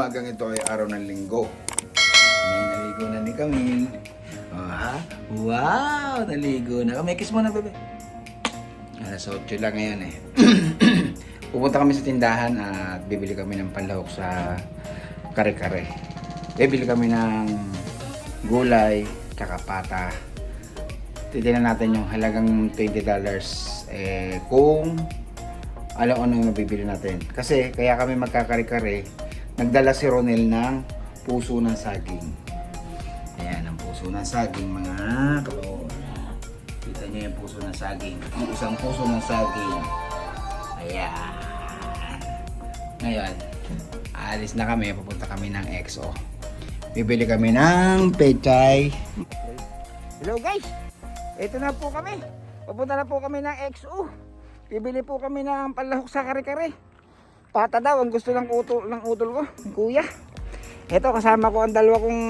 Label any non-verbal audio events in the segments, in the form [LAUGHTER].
umagang ito ay araw ng linggo. May naligo na ni Camille. Oh, ha? Wow! Naligo na kami. Kiss mo na, bebe. Alas 8 lang ngayon eh. [CLEARS THROAT] Pupunta kami sa tindahan at bibili kami ng panlahok sa kare-kare. Bibili kami ng gulay, tsaka pata. Natin yung halagang $20 eh, kung alam ano yung mabibili natin. Kasi kaya kami magkakare-kare, nagdala si Ronel ng puso ng saging. Ayan, ang puso ng saging mga kabaon. Kita niyo yung puso ng saging. Yung isang puso ng saging. Ayan. Ngayon, aalis na kami. Pupunta kami ng EXO. Bibili kami ng pechay. Hello guys! Ito na po kami. Pupunta na po kami ng EXO. Bibili po kami ng panlahok sa kare-kare. Pata daw ang gusto ng utol, ng utol ko, ng kuya. Ito kasama ko ang dalawa kong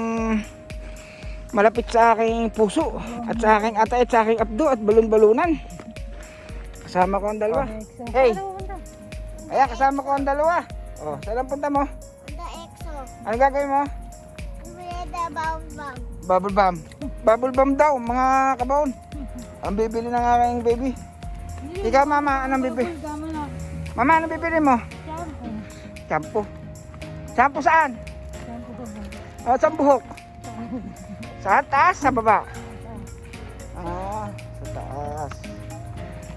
malapit sa aking puso at sa aking atay at sa aking abdo at balon-balunan. Kasama ko ang dalawa. Hey! Ayan, kasama ko ang dalawa. Oh, saan ang punta mo? Ano gagawin mo? The bomb bomb. Bubble bomb. Bubble bomb daw, mga kabaon. Ang bibili ng aking baby. Ikaw mama, anong bibili? Mama, anong bibili mo? Shampoo. Shampoo saan? Oh, sa buhok. Sa taas, sa baba. Ah, sa taas.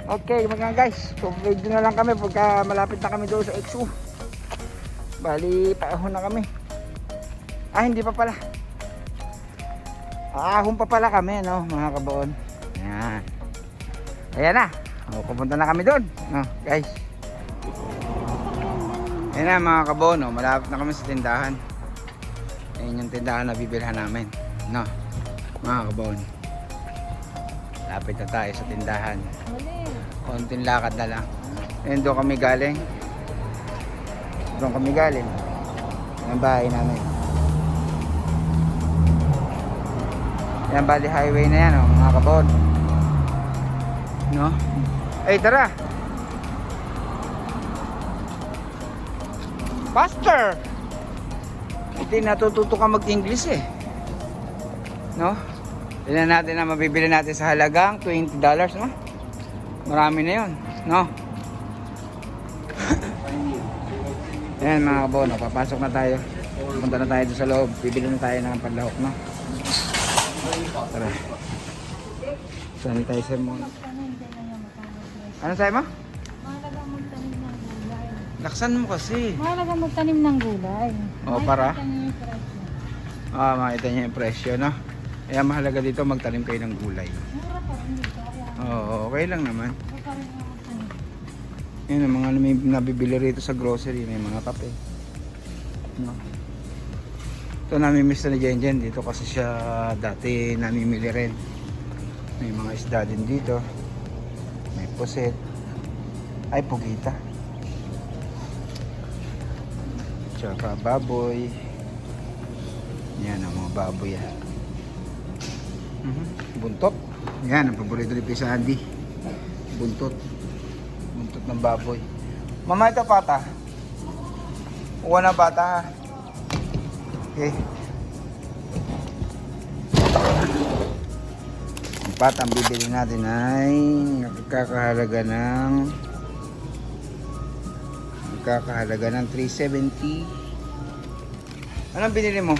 Okay, mga guys. So, video na lang kami pagka malapit na kami doon sa EXO. Bali, paahon na kami. Ah, hindi pa pala. Aahon pa pala kami, no, mga kabaon. Ayan. Ayan na. O, pupunta na kami doon. No, guys. Ayan na, mga kabaon, no. Malapit na kami sa tindahan. Ayan yung tindahan na bibilhan namin. No, mga kabaon. Lapit na tayo sa tindahan. Konting lakad na lang. Ayan doon kami galing. Doon kami galing. Ang bahay namin. Yan bali highway na yan oh, mga kabon. No? Ay tara. Faster. Hindi natututo ka mag-English eh. No? Tingnan natin na mabibili natin sa halagang $20, no? Marami na 'yon, no? [LAUGHS] Ayan mga kabono, papasok na tayo. Punta na tayo sa loob. Bibili na tayo ng panlahok, no? Tara. Sanitizer muna. Ano sa'yo mo? Laksan mo kasi. Mahalaga magtanim ng gulay. O, para? Ah, makita niyo yung presyo, no? Kaya mahalaga dito magtanim kayo ng gulay. Mura pa rin dito. Oo, okay lang naman. rin ang mga may nabibili rito sa grocery, may mga kape. No? Ito namimiss na ni Jenjen dito kasi siya dati namimili rin. May mga isda din dito. May puset. Ay, pugita. Tsaka baboy. Yan ang mga baboy yan. Mhm. Buntot. Yan, ang paborito ni Pisa Andy. Buntot. Buntot ng baboy. Mama, ito pata. Kuha na pata ha. Okay. Ang pata ang bibili natin ay nagkakahalaga ng nagkakahalaga ng 370. Anong binili mo?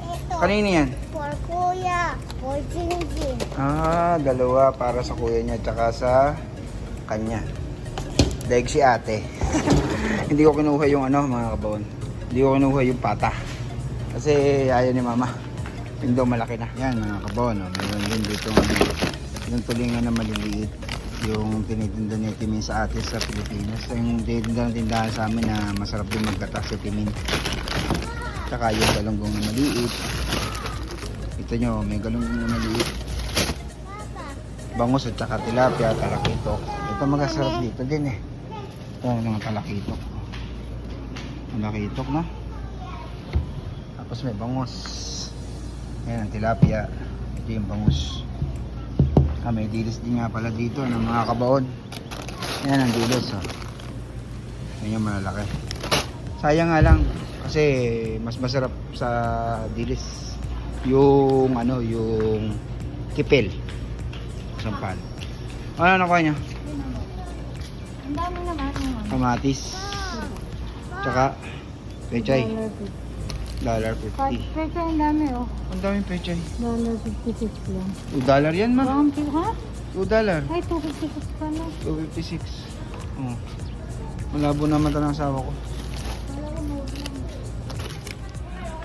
Ito. Kanino yan? For kuya. For Jinjin. Ah, dalawa para sa kuya niya tsaka sa kanya. Dahil si ate. [LAUGHS] Hindi ko kinuha yung ano mga kabawon. Hindi ko kinuha yung pata. Kasi ayaw ni mama. Yung daw malaki na. Yan mga kabawon. Oh. Meron din dito yung tulingan na maliliit. Yung tinitinda ni Timin sa ate sa Pilipinas. Yung tinitinda ng tindahan sa amin na masarap din magkatas si Timin. Tsaka yung galunggong na maliit. Ito nyo, may galunggong na maliit bangus at saka tilapia, talakitok. Ito magasarap dito din eh. Ito mga talakitok. Talakitok na. Tapos may bangus. Ayan ang tilapia. Ito yung bangus. Ah, may dilis din nga pala dito ng mga kabaon. Ayan ang dilis oh. Ayan yung malalaki. Sayang nga lang kasi mas masarap sa dilis yung ano, yung kipil. Sampal. Ano nakuha niya? Ang dami naman ano. Kamatis. Tsaka pechay. Dollar Kahit 50. peso ang dami oh. Ang daming pechay. Dollar 56 lang. 2 dollar yan ma. Pil, ha? 2 dollar. Ay, 256 pala. 256. Oh. Malabo naman ito ng asawa ko.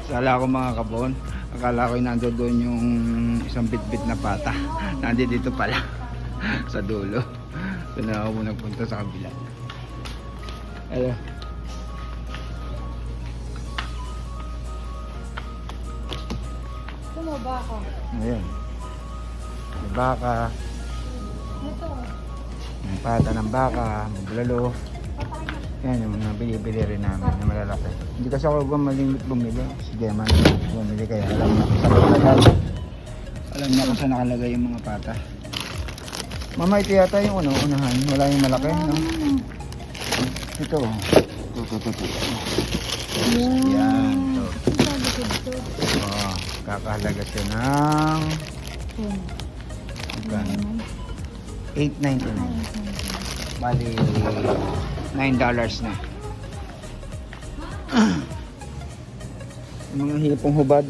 Sala ko mga kabon. Akala ko yung nandun doon yung isang bit-bit na pata. [LAUGHS] Nandito dito pala. [LAUGHS] sa dulo. Doon na ako nagpunta sa kabila. Hello. Ako. Ayan. May baka. Ito. May pata ng baka. May bulalo. Yan yung mga bili-bili rin namin na malalaki. Hindi kasi ako gumaling bumili. Si Gemma na bumili kaya alam na kung saan nakalagay. Alam niya kung saan nakalagay yung mga pata. Mama, ito yata yung ano, unahan. Wala yung malaki, no? Ito. Ito, ito, ito. ito. Yan. Ito. Ko ito. Kakahalaga siya ng... Yan. Magkano? 8.99. Bali, 9 dollars na. Mga hipong hubad.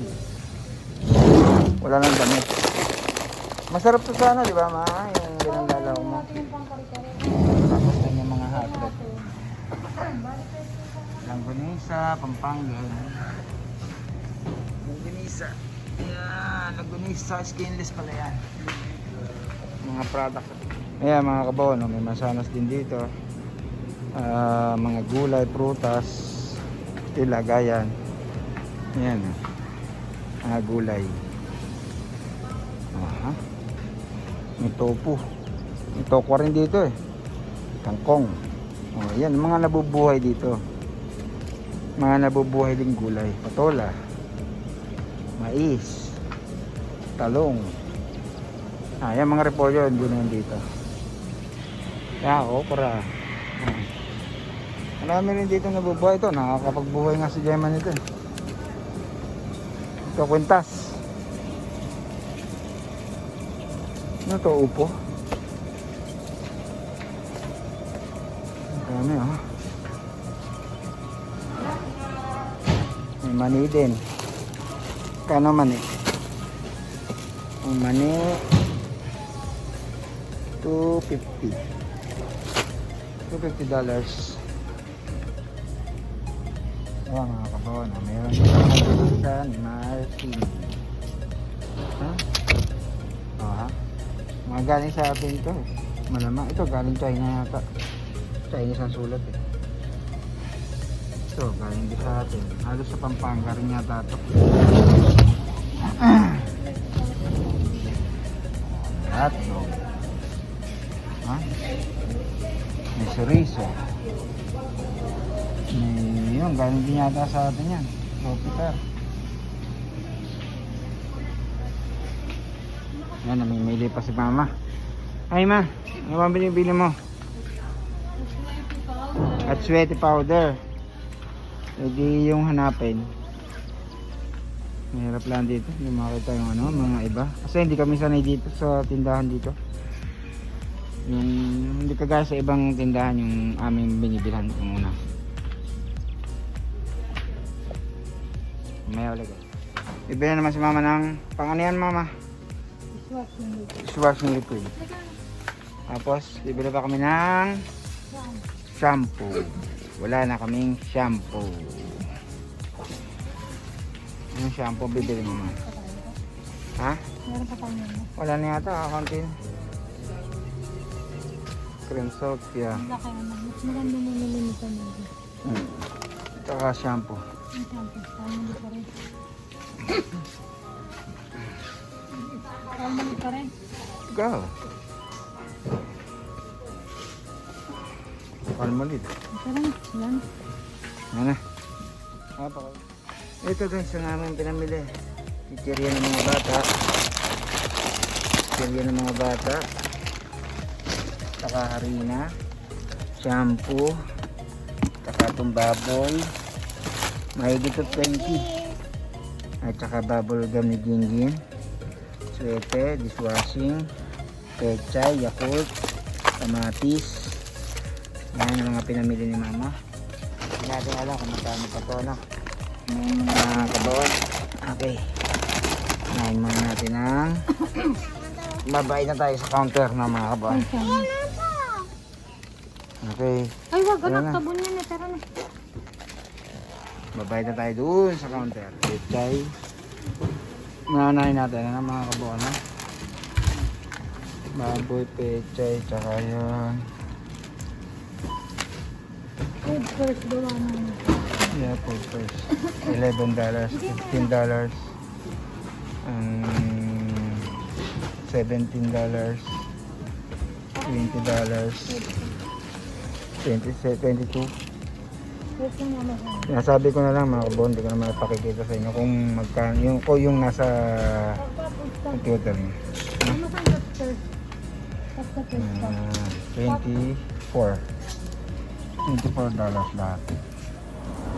Wala nang damit. Masarap to sana, di ba ma? Yung binandalaw mo. Tapos din yung mga hotdog. Langgunisa, Pampanga. Langgunisa. Yan, Langgunisa. Skinless pala yan. Mga product. Ayan mga kabaw, no? may masanas din dito. Ah, mga gulay, prutas, ilagayan. Ayan. Mga gulay. Aha. May tofu. May tokwa rin dito eh. Kangkong. Oh, yan, mga nabubuhay dito. Mga nabubuhay din gulay. Patola. Mais. Talong. Ah, yan mga repolyo, yan dito. Kaya, okra. Hmm. Marami rin dito nabubuhay ito. Nakakapagbuhay nga si Gemma nito. eh. Ito, kwintas. Ano to, upo? Dami oh. May mani din. Kano mani? Ang mani 250. 250 dollars. Ayan mga kabawan, oh, meron San Martin. Ha? Oh, ha? Mga galing sa atin to eh. Malamang ito galing China yata. Chinese ang sulat eh. Ito galing din sa atin. Halos sa Pampanga rin yata to. No. Ha? May chorizo. May yun, galing din yata sa atin yan. Tropical. Yan, namimili pa si mama. Ay ma, ano ba binibili mo? At sweaty powder. Pwede yung hanapin. Mahirap lang dito. Hindi makita yung ano, mga iba. Kasi hindi kami sanay dito sa tindahan dito. Yung hindi kagaya sa ibang tindahan yung aming binibilhan yung una. May ulit. Bibili naman si mama ng pang ano yan mama? Yung dito. Dishwashing liquid. Tapos bibili pa kami ng shampoo. Wala na kaming shampoo. Anong shampoo bibili mo ma? Ha? Meron pa tayo mo. Wala na yata, kakunti na. Cream soap, yeah. Ang laki naman. Mas maganda na nilimitan nito. Hmm. Tsaka shampoo. Ang shampoo. Hindi pa rin. Hindi pa rin. Go! Palmolive. Ito lang. Yan. Ano? Apa ko? Ito guys, ang aming pinamili. Chichirya ng mga bata. Chichirya ng mga bata. Saka harina. Shampoo. Saka itong baboy. Mahigit to 20. At saka bubble gum ni Ginggin. Suete, dishwashing, pechay, yakult, kamatis. Yan ang mga pinamili ni mama. Hindi natin alam kung magkano pa to, no? Mga kabawan. Okay. Kumain muna natin ng... [COUGHS] Babay na tayo sa counter na mga sana. Okay. Ay, wag anak, tabon yan eh. Tara na. Babay na tayo doon sa counter. Pechay. Nanay natin na mga kabawan, no? Baboy, pechay, tsaka yun. Food first, gawa na. Yeah, food first. $11, $15, um, $17, $20, 20, 22. First lang mama sa Nasabi ko na lang mga kabon, hindi ko na mapakikita sa inyo kung magkano, yung, kung yung nasa computer niyo. Sa first pa. Ah, 24. 24 dollars lahat.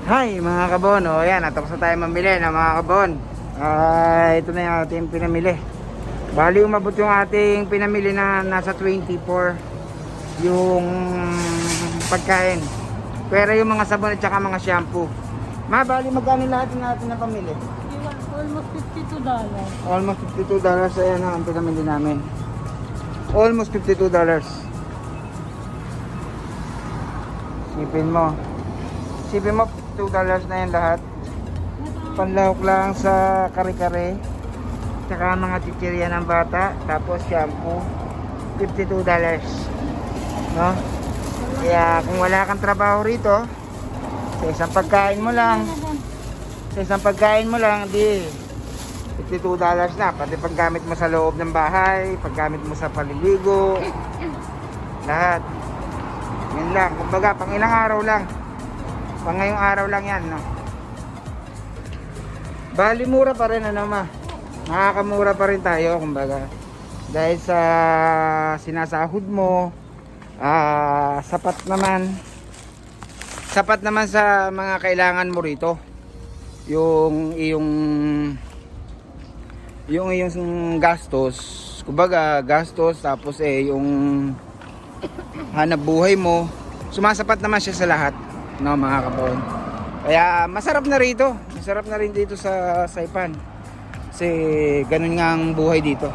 Hi mga kabon, o yan, natapos na tayo mamili ng mga kabon. Ah, ito na yung ating pinamili. Bali umabot yung ating pinamili na nasa 24 yung pagkain. Pero yung mga sabon at saka mga shampoo. Ma, bali magkano lahat yung natin na pamili? Almost 52 dollars. Almost 52 dollars ayan ang pinamili namin. Almost 52 dollars. Sipin mo. Sipin mo 52 dollars na yan lahat. Panlahok lang sa kare-kare. Tsaka mga chichirya ng bata. Tapos shampoo. 52 dollars. No? Kaya kung wala kang trabaho rito, sa isang pagkain mo lang, sa isang pagkain mo lang, di 52 dollars na. Pati paggamit mo sa loob ng bahay, paggamit mo sa paliligo, lahat. Yun lang. Kumbaga, pang ilang araw lang. Pang ngayong araw lang yan, no? Bali, mura pa rin, ano ma? Nakakamura pa rin tayo, kumbaga. Dahil sa sinasahod mo, ah, sapat naman. Sapat naman sa mga kailangan mo rito yung iyong yung iyong gastos kumbaga gastos tapos eh yung hanap buhay mo sumasapat naman siya sa lahat no mga kapon kaya masarap na rito. Masarap na rin dito sa Saipan. Kasi ganun nga ang buhay dito.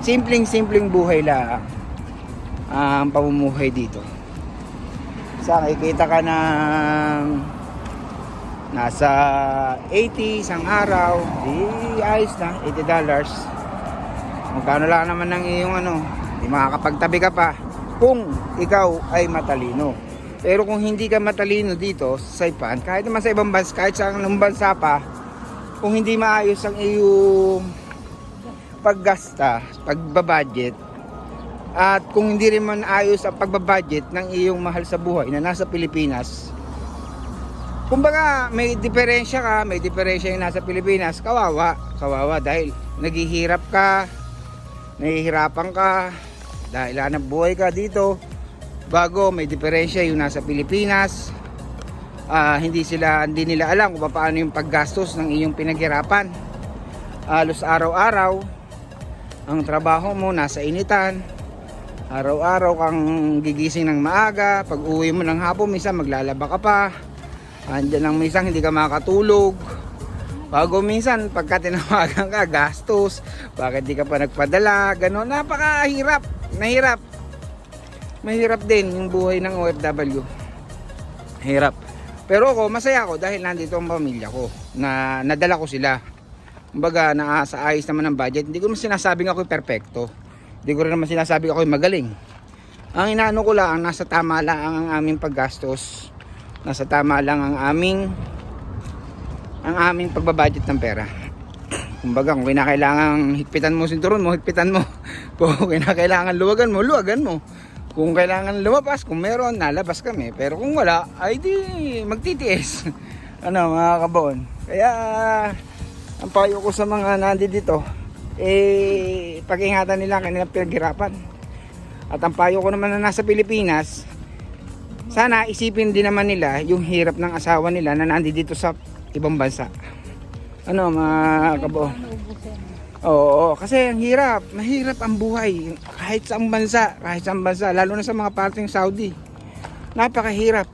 Simpleng simpleng buhay lang ang pamumuhay dito. Sa kikita ka ng nasa 80 isang araw, di ayos na, 80 dollars. Magkano lang naman ng iyong ano, di makakapagtabi ka pa kung ikaw ay matalino. Pero kung hindi ka matalino dito sa Saipan, kahit naman sa ibang bansa, kahit sa anong bansa pa, kung hindi maayos ang iyong paggasta, pagbabudget, at kung hindi rin man ayos ang pagbabudget ng iyong mahal sa buhay na nasa Pilipinas, kumbaga may diferensya ka, may diferensya yung nasa Pilipinas, kawawa, kawawa dahil naghihirap ka, nahihirapan ka, dahil hanap buhay ka dito, bago may diferensya yung nasa Pilipinas, Ah, hindi sila, hindi nila alam kung paano yung paggastos ng iyong pinaghirapan. Halos araw-araw, ang trabaho mo nasa initan, araw-araw kang gigising ng maaga, pag uwi mo ng hapon, minsan maglalaba ka pa, andyan lang minsan hindi ka makatulog, bago minsan pagka tinawagan ka, gastos, bakit di ka pa nagpadala, gano'n, napakahirap, nahirap. Mahirap din yung buhay ng OFW. Hirap. Pero ako, masaya ako dahil nandito ang pamilya ko, na nadala ko sila. Kumbaga, na sa ayos naman ng budget, hindi ko naman sinasabing ako perfecto. Hindi ko rin naman sinasabing ako magaling. Ang inaano ko lang, nasa tama lang ang aming paggastos. Nasa tama lang ang aming ang aming pagbabudget ng pera. Kumbaga, kung kinakailangan higpitan mo sinturon mo, higpitan mo. [LAUGHS] Kung kinakailangan luwagan mo, luwagan mo. Kung kailangan lumabas, kung meron, nalabas kami. Pero kung wala, ay di magtitiis. [LAUGHS] ano, mga kabon. Kaya, ang payo ko sa mga nandito dito, eh, pag-ingatan nila ang kanilang pinaghirapan. At ang payo ko naman na nasa Pilipinas, sana isipin din naman nila yung hirap ng asawa nila na nandito sa ibang bansa. Ano mga kabo? Oo, kasi ang hirap. Mahirap ang buhay. Kahit sa bansa, kahit sa bansa, lalo na sa mga parteng Saudi. Napakahirap.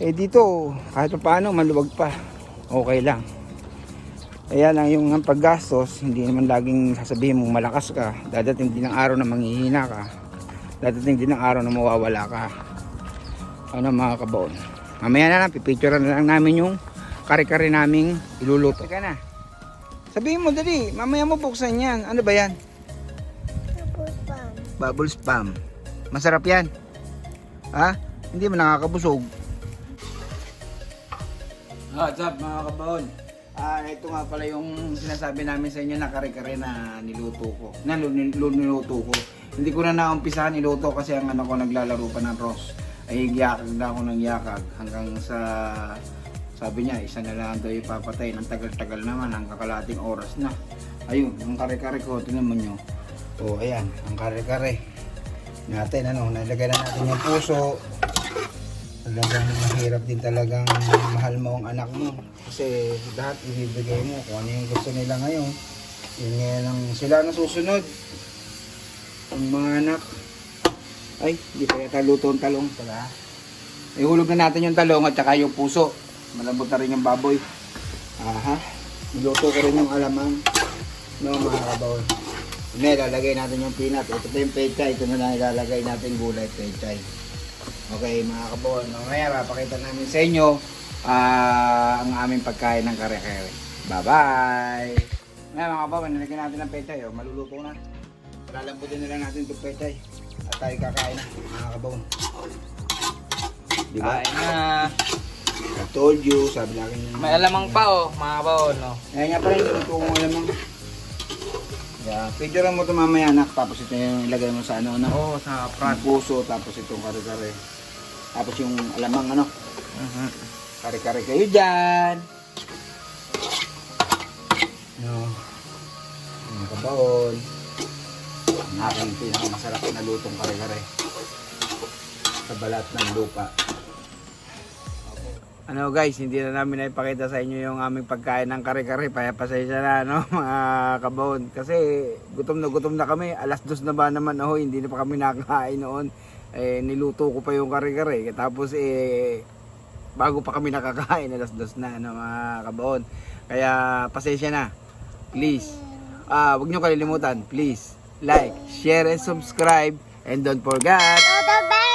Eh dito, kahit pa paano, maluwag pa. Okay lang. Kaya lang yung paggastos, hindi naman laging sasabihin mong malakas ka. Dadating din ang araw na manghihina ka. Dadating din ang araw na mawawala ka. Ano mga kabaon. Mamaya na lang, pipicture na lang namin yung kare-kare naming iluluto. Teka na. Sabihin mo dali, mamaya mo buksan yan. Ano ba yan? Tapos pa. Bubble spam. Masarap yan. Ha? Hindi mo nakakabusog. What's up mga kabaon? Ah, ito nga pala yung sinasabi namin sa inyo na kare-kare na niluto ko. Na lu- lu- niluto ko. Hindi ko na naumpisahan niluto kasi ang ano ko naglalaro pa ng Ross. Ay yakag na ako ng yakag hanggang sa sabi niya isa na lang daw ipapatay ng tagal-tagal naman ang kakalating oras na. Ayun, ang kare-kare ko, tingnan mo nyo. Oh, ayan, ang kare-kare natin ano, nalagay na natin yung puso. Talagang mahirap din talagang mahal mo ang anak mo. Kasi lahat ibibigay mo kung ano yung gusto nila ngayon. Yun ngayon ang sila na susunod. Ang mga anak. Ay, hindi pa yata luto ang talong. Tala. Ihulog na natin yung talong at saka yung puso. Malambot na rin yung baboy. Aha. Niluto ko rin yung alamang. No, mga kabaw. Hindi, lalagay natin yung peanut. Ito pa yung pechay. Ito na lang ilalagay natin gulay pechay. Okay, mga kabaw. Mamaya, papakita namin sa inyo ah, ang aming pagkain ng kare-kare. Bye-bye! Ngayon mga kabaw, nilagyan natin ng pechay. Oh. Maluluto na. Lalambutin na lang natin itong pechay. At tayo kakain na, mga kabaw. Di ba? Kain na. Told you, sabi natin. May alamang pa oh, mga baon no. Ngayon nga pala ito kong alamang. Yeah, picture mo ito mamaya anak, tapos ito yung ilagay mo sa ano, ano, Oo, oh, sa front puso, tapos itong kare-kare. Tapos yung alamang ano, Mhm. kare-kare kayo dyan. No. Mga kabaon. Ang aking pinakamasarap na lutong kare-kare. Sa balat ng lupa. Ano guys, hindi na namin naipakita sa inyo yung aming pagkain ng kare-kare. Pasensya na, no, [LAUGHS] mga kabahon. Kasi gutom na gutom na kami. Alas dos na ba naman, oh, hindi na pa kami nakakain noon. Eh, niluto ko pa yung kare-kare. Tapos, eh, bago pa kami nakakain, alas dos na, no, mga kabahon. Kaya pasensya na. Please. Ah, wag niyo kalilimutan, please. Like, share, and subscribe. And don't forget, To the best!